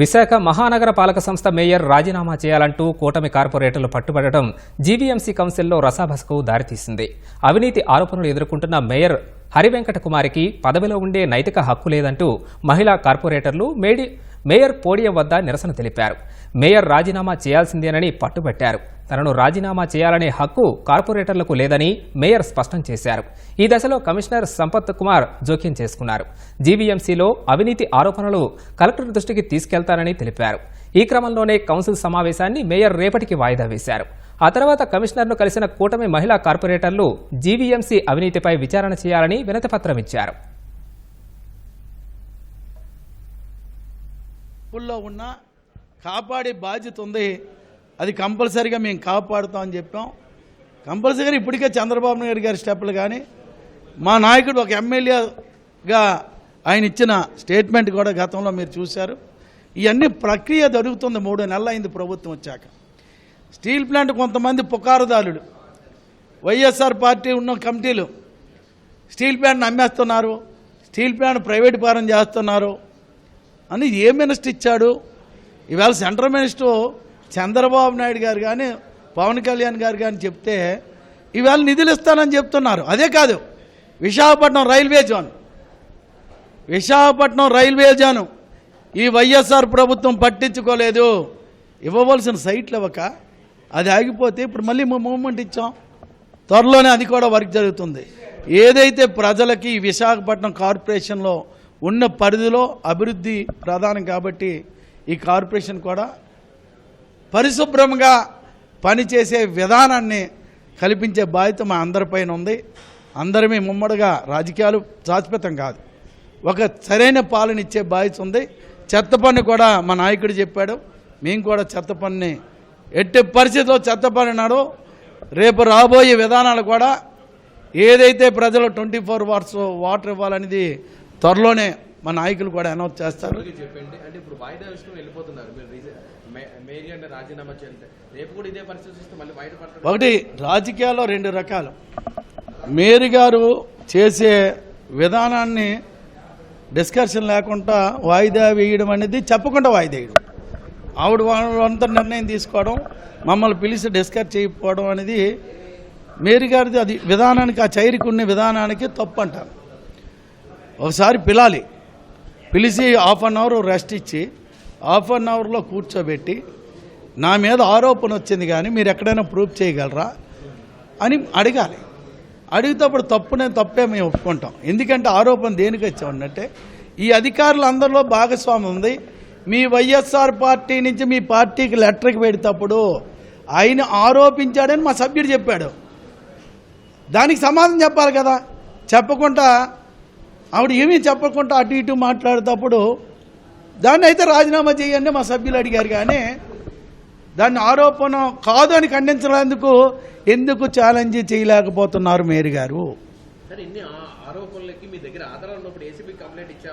విశాఖ మహానగర పాలక సంస్థ మేయర్ రాజీనామా చేయాలంటూ కూటమి కార్పొరేటర్లు పట్టుబడటం జీవీఎంసీ కౌన్సిల్లో రసాభసకు దారితీసింది. అవినీతి ఆరోపణలు ఎదుర్కొంటున్న మేయర్ హరివెంకట కుమారికి పదవిలో ఉండే నైతిక హక్కు లేదంటూ మహిళా కార్పొరేటర్లు మేడి మేయర్ పోడియం వద్ద నిరసన తెలిపారు. మేయర్ రాజీనామా చేయాల్సిందేనని పట్టుబట్టారు. తనను రాజీనామా చేయాలనే హక్కు కార్పొరేటర్లకు లేదని మేయర్ స్పష్టం చేశారు. ఈ దశలో కమిషనర్ సంపత్ కుమార్ జోక్యం చేసుకున్నారు. జీవీఎంసీలో అవినీతి ఆరోపణలు కలెక్టర్ దృష్టికి తీసుకెళ్తారని తెలిపారు. ఈ క్రమంలోనే కౌన్సిల్ సమావేశాన్ని మేయర్ రేపటికి వాయిదా వేశారు. ఆ తర్వాత కమిషనర్ను కలిసిన కూటమి మహిళా కార్పొరేటర్లు జీవీఎంసీ అవినీతిపై విచారణ చేయాలని వినతిపత్రం ఇచ్చారు. అప్పుల్లో ఉన్న కాపాడే బాధ్యత ఉంది. అది కంపల్సరీగా మేము కాపాడుతామని చెప్పాం. కంపల్సరీగా ఇప్పటికే చంద్రబాబు నాయుడు గారి స్టెప్పులు కానీ మా నాయకుడు ఒక ఎమ్మెల్యేగా ఆయన ఇచ్చిన స్టేట్మెంట్ కూడా గతంలో మీరు చూశారు. ఇవన్నీ ప్రక్రియ జరుగుతుంది. మూడు నెలలు అయింది ప్రభుత్వం వచ్చాక. స్టీల్ ప్లాంట్ కొంతమంది పుకారుదారులు. వైఎస్ఆర్ పార్టీ ఉన్న కమిటీలు స్టీల్ ప్లాంట్ని అమ్మేస్తున్నారు స్టీల్ ప్లాంట్ ప్రైవేట్ పరం చేస్తున్నారు అని ఏ మినిస్టర్ ఇచ్చాడు? ఇవాళ సెంట్రల్ మినిస్టర్ చంద్రబాబు నాయుడు గారు కానీ పవన్ కళ్యాణ్ గారు కానీ చెప్తే ఇవాళ నిధులు ఇస్తానని చెప్తున్నారు. అదే కాదు Visakhapatnam railway zone. Visakhapatnam railway zone. ఈ వైఎస్ఆర్ ప్రభుత్వం పట్టించుకోలేదు. ఇవ్వవలసిన సైట్లు ఒక అది ఆగిపోతే ఇప్పుడు మళ్ళీ మూమెంట్ ఇచ్చాం. త్వరలోనే అది కూడా వర్క్ జరుగుతుంది. ఏదైతే ప్రజలకి విశాఖపట్నం కార్పొరేషన్లో ఉన్న పరిధిలో అభివృద్ధి ప్రధానం కాబట్టి ఈ కార్పొరేషన్ కూడా పరిశుభ్రంగా పనిచేసే విధానాన్ని కల్పించే బాధ్యత మా అందరిపైన ఉంది. అందరమే ముమ్మడిగా రాజకీయాలు శాశ్వతం కాదు. ఒక సరైన పాలన ఇచ్చే బాధ్యత ఉంది. చెత్త పన్ను కూడా మా నాయకుడు చెప్పాడు. మేము కూడా చెత్త పన్నుని ఎట్టి పరిస్థితిలో చెత్త పన్ను నాడు రేపు రాబోయే విధానాలు కూడా ఏదైతే ప్రజలు ట్వంటీ ఫోర్ అవర్స్ వాటర్ ఇవ్వాలనేది త్వరలోనే మా నాయకులు కూడా అనౌన్స్ చేస్తారు. అందరికీ చెప్పండి. అంటే ఇప్పుడు వాయిదా విషయం వెళ్ళిపోతున్నారు. మీరు రీజన్ మేరీ అంటే రాజీనామా చేయాలంటే రేపు కూడా ఇదే పరిస్థితి వస్తే మళ్ళీ బయట పడతారు. ఒకటి రాజకీయాల్లో రెండు రకాలు. మేరీ గారు చేసే విధానాన్ని డిస్కషన్ లేకుండా వాయిదా వేయడం అనేది చెప్పకుండా వాయిదా వేయడం. ఆవిడ అంత నిర్ణయం తీసుకోవడం మమ్మల్ని పిలిచి డిస్కస్ చేయకపోవడం అనేది మేరీ గారిది అది విధానానికి ఆ చైరికి ఉన్న విధానానికి తప్పు అంటారు ఒకసారి పిలాలి. పిలిచి హాఫ్ అన్ అవర్ రెస్ట్ ఇచ్చి హాఫ్ అన్ అవర్లో కూర్చోబెట్టి నా మీద ఆరోపణ వచ్చింది కానీ మీరు ఎక్కడైనా ప్రూఫ్ చేయగలరా అని అడగాలి. అడిగితేప్పుడు తప్పునే తప్పే మేము ఒప్పుకుంటాం. ఎందుకంటే ఆరోపణ దేనికి వచ్చామంటే ఈ అధికారులు అందరిలో భాగస్వామ్యం ఉంది. మీ వైఎస్ఆర్ పార్టీ నుంచి మీ పార్టీకి లెటర్కి పెడేటప్పుడు ఆయన ఆరోపించాడని మా సభ్యుడు చెప్పాడు. దానికి సమాధానం చెప్పాలి కదా. చెప్పకుండా ఆవిడ ఏమీ చెప్పకుండా అటు ఇటు మాట్లాడేటప్పుడు దాన్ని అయితే రాజీనామా చేయండి మా సభ్యులు అడిగారు కానీ దాన్ని ఆరోపణ కాదు అని ఖండించడానికి ఎందుకు ఛాలెంజ్ చేయలేకపోతున్నారు మేరీ గారు? ఆరోపణలకి మీ దగ్గర ఆధారాలు ఉన్నప్పుడు ఏసీబీ కంప్లైంట్ ఇచ్చా